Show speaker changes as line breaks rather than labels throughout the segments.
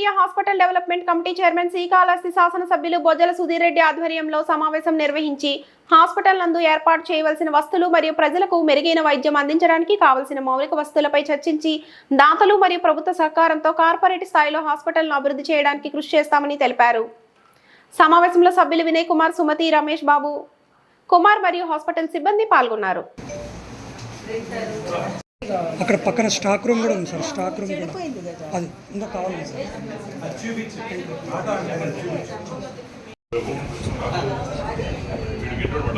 Area hospital development committee chairman Srikalahasti శాసనసభ్యులు బొజ్జల సుధీర్ రెడ్డి ఆధ్వర్యంలో సమావేశం నిర్వహించి హాస్పిటల్ నందు ఏర్పాటు చేయవలసిన వస్తువులు మరియు ప్రజలకు మెరుగైన వైద్యం అందించడానికి కావలసిన మౌలిక వస్తువులపై చర్చించి దాతలు మరియు ప్రభుత్వ సహకారంతో కార్పొరేట్ స్థాయిలో హాస్పిటల్ను అభివృద్ధి చేయడానికి కృషి చేస్తామని తెలిపారు. సమావేశంలో సభ్యులు వినయ్ కుమార్ సుమతి రమేష్ బాబు కుమార్ మరియు హాస్పిటల్ సిబ్బంది పాల్గొన్నారు.
అక్కడ పక్కన స్టాక్ రూమ్ కూడా ఉంది సార్ స్టాక్ రూమ్ కూడా. అది ఇంకా కావాలి సార్.
వీడికి ఎటువంటి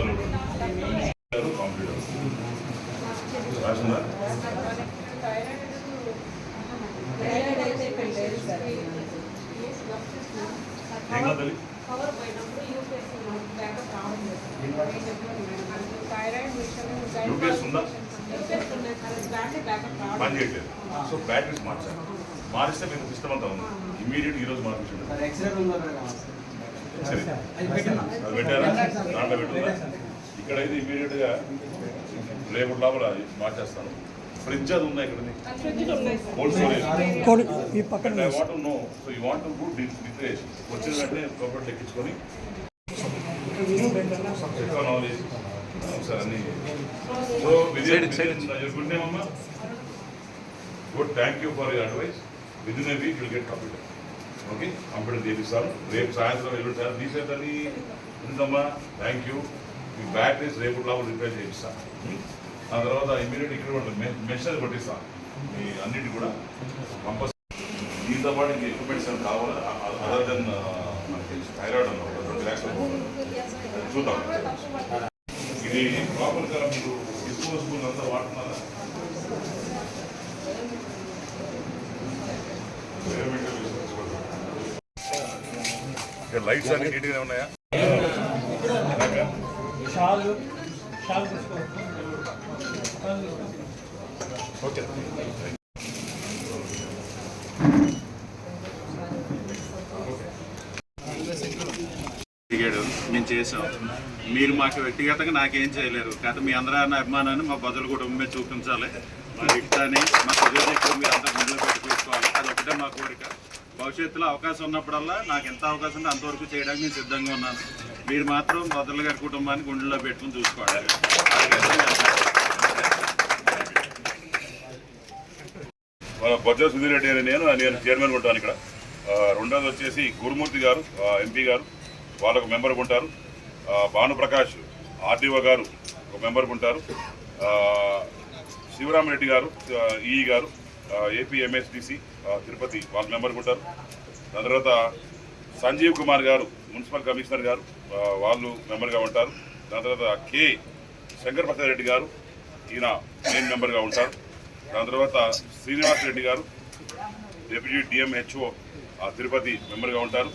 యూపీఎస్ ఉందా? పని చేయట్లేదు. సో బ్యాటరీస్ మార్చాలి. మారిస్తే మీకు సిస్టమ్ అంతా ఉంది. ఇమీడియట్ ఈ రోజు మార్పించండి సరే. అది పెట్టారా? దాంట్లో పెట్టుందా ఇక్కడైతే ఇమీడియట్గా రేపు లోపల మార్చేస్తాను ఫ్రిడ్జ్ అది ఉందా ఇక్కడ కోల్డ్ స్టోరేజ్
కోడి ఈ పక్కన
I. Want no so you want to declaration వచ్చిన వెంటనే ప్రాపర్టీ ఎక్కించుకొని నాలెడ్జ్ సార్ అన్ని. సో విజయ్ గుడ్ నేమ్ అమ్మా good thank you for your advice within a week will get computer okay computer చేపిస్తాను రేపు సాయంత్రం ఎల్లుండి సార్. తీసేదని ఉందమ్మా. థ్యాంక్ యూ మీ బ్యాటరీస్ రేపు లోపల రిపేర్ చేపిస్తాను ఆ తర్వాత ఇమీడియట్ ఇక్కడ కూడా మెషినరీ కొట్టిస్తాను మీ అన్నిటి కూడా. కంపల్సరీ దీంతో పాటు ఇంకా ఎక్విప్మెంట్స్ ఏమైనా కావాలా? అదర్ దెన్ మనకి థైరాయిడ్ అన్న ట్వంటీ ల్యాక్స్ చూద్దాం. ఇది ప్రాపర్గా మీరు డిస్పోజబుల్ అంతా వాడుతున్నారా? లైట్స్ అన్ని నీట్గానే ఉన్నాయా? అలాగా? ఓకే
మేము చేసాం మీరు మాకు వ్యక్తిగతంగా నాకేం చేయలేరు. కాకపోతే మీ అందరూ అభిమానాన్ని మా బదులు కుటుంబమే చూపించాలి. మా ఇష్టాన్ని మా చదువు మీరు అంతా ముందులో పెట్టి చూసుకోవాలి అది ఒకటే మా కోరిక. భవిష్యత్తులో అవకాశం ఉన్నప్పుడల్లా నాకు ఎంత అవకాశం ఉంటే అంతవరకు చేయడానికి నేను సిద్ధంగా ఉన్నాను. మీరు మాత్రం భద్రల గారి కుటుంబాన్ని గుండెల్లో పెట్టుకుని చూసుకోవాలి.
మన బొజ్జ సుధీర్ రెడ్డి అని నేను నేను చైర్మన్ ఉంటాను ఇక్కడ. రెండోది వచ్చేసి గురుమూర్తి గారు ఎంపీ గారు వాళ్ళకు మెంబర్ ఉంటారు. భానుప్రకాష్ ఆర్డీఓ గారు ఒక మెంబర్ ఉంటారు. శివరామరెడ్డి గారు ఈఈ గారు ఏపీ ఎంఎస్డిసి తిరుపతి వాళ్ళ మెంబర్ ఉంటారు. దాని తర్వాత సంజీవ్ కుమార్ గారు మున్సిపల్ కమిషనర్ గారు వాళ్ళు మెంబర్గా ఉంటారు. దాని తర్వాత కె. శంకర్ ప్రసాద్ రెడ్డి గారు ఈయన మెయిన్ మెంబర్గా ఉంటారు. దాని తర్వాత శ్రీనివాస్ రెడ్డి గారు డిప్యూటీ డిఎంహెచ్ఓ తిరుపతి మెంబర్గా ఉంటారు.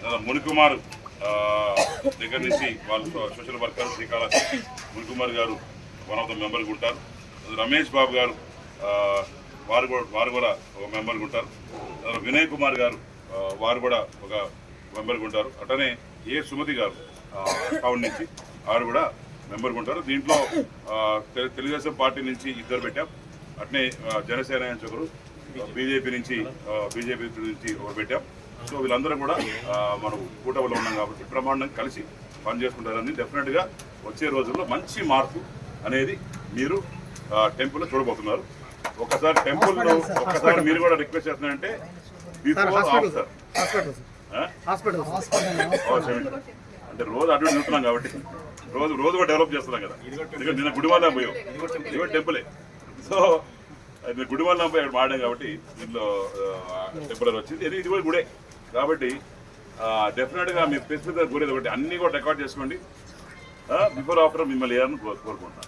తర్వాత మునికుమార్ దగ్గర నుంచి వాళ్ళు సోషల్ వర్కర్ శ్రీకాళహస్తి మునికుమార్ గారు వన్ ఆఫ్ ద మెంబర్గా ఉంటారు. రమేష్ బాబు గారు వారు కూడా వారు కూడా ఒక మెంబర్గా ఉంటారు. వినయ్ కుమార్ గారు వారు కూడా ఒక మెంబర్గా ఉంటారు. అట్లనే ఏ సుమతి గారు టౌన్ నుంచి వారు కూడా మెంబర్గా ఉంటారు. దీంట్లో తెలు- తెలుగుదేశం పార్టీ నుంచి ఇద్దరు పెట్టాం. అట్నే జనసేన నుంచి ఒకరు బీజేపీ నుంచి బీజేపీ నుంచి ఒకరు పెట్టాం. సో వీళ్ళందరూ కూడా మనం కూటమిలో ఉన్నాం కాబట్టి బ్రహ్మాండం కలిసి పనిచేసుకుంటారని డెఫినెట్గా వచ్చే రోజుల్లో మంచి మార్పు అనేది మీరు టెంపుల్లో చూడబోతున్నారు. ఒకసారి టెంపుల్లో ఒక్కసారి మీరు కూడా రిక్వెస్ట్ చేస్తున్నారంటే అంటే రోజు అటు ఇటు చూస్తున్నాం కాబట్టి రోజు రోజు కూడా డెవలప్ చేస్తున్నాం కదా. ఎందుకంటే నిన్న గుడివాళ్ళ పోయాం. ఇది కూడా టెంపులే సో అది గుడివాళ్ళ పోయి అక్కడ మాడాం కాబట్టి దీంట్లో టెంపులర్ వచ్చింది. ఇది కూడా గుడే. కాబట్టి డెఫినెట్గా మీ స్పెసిఫిక్గా కోరేది ఒకటి. అన్ని కూడా రికార్డ్ చేసుకోండి. బిఫోర్ ఆఫ్టర్ మిమ్మల్ని వేయాలని కోరుకుంటున్నాను.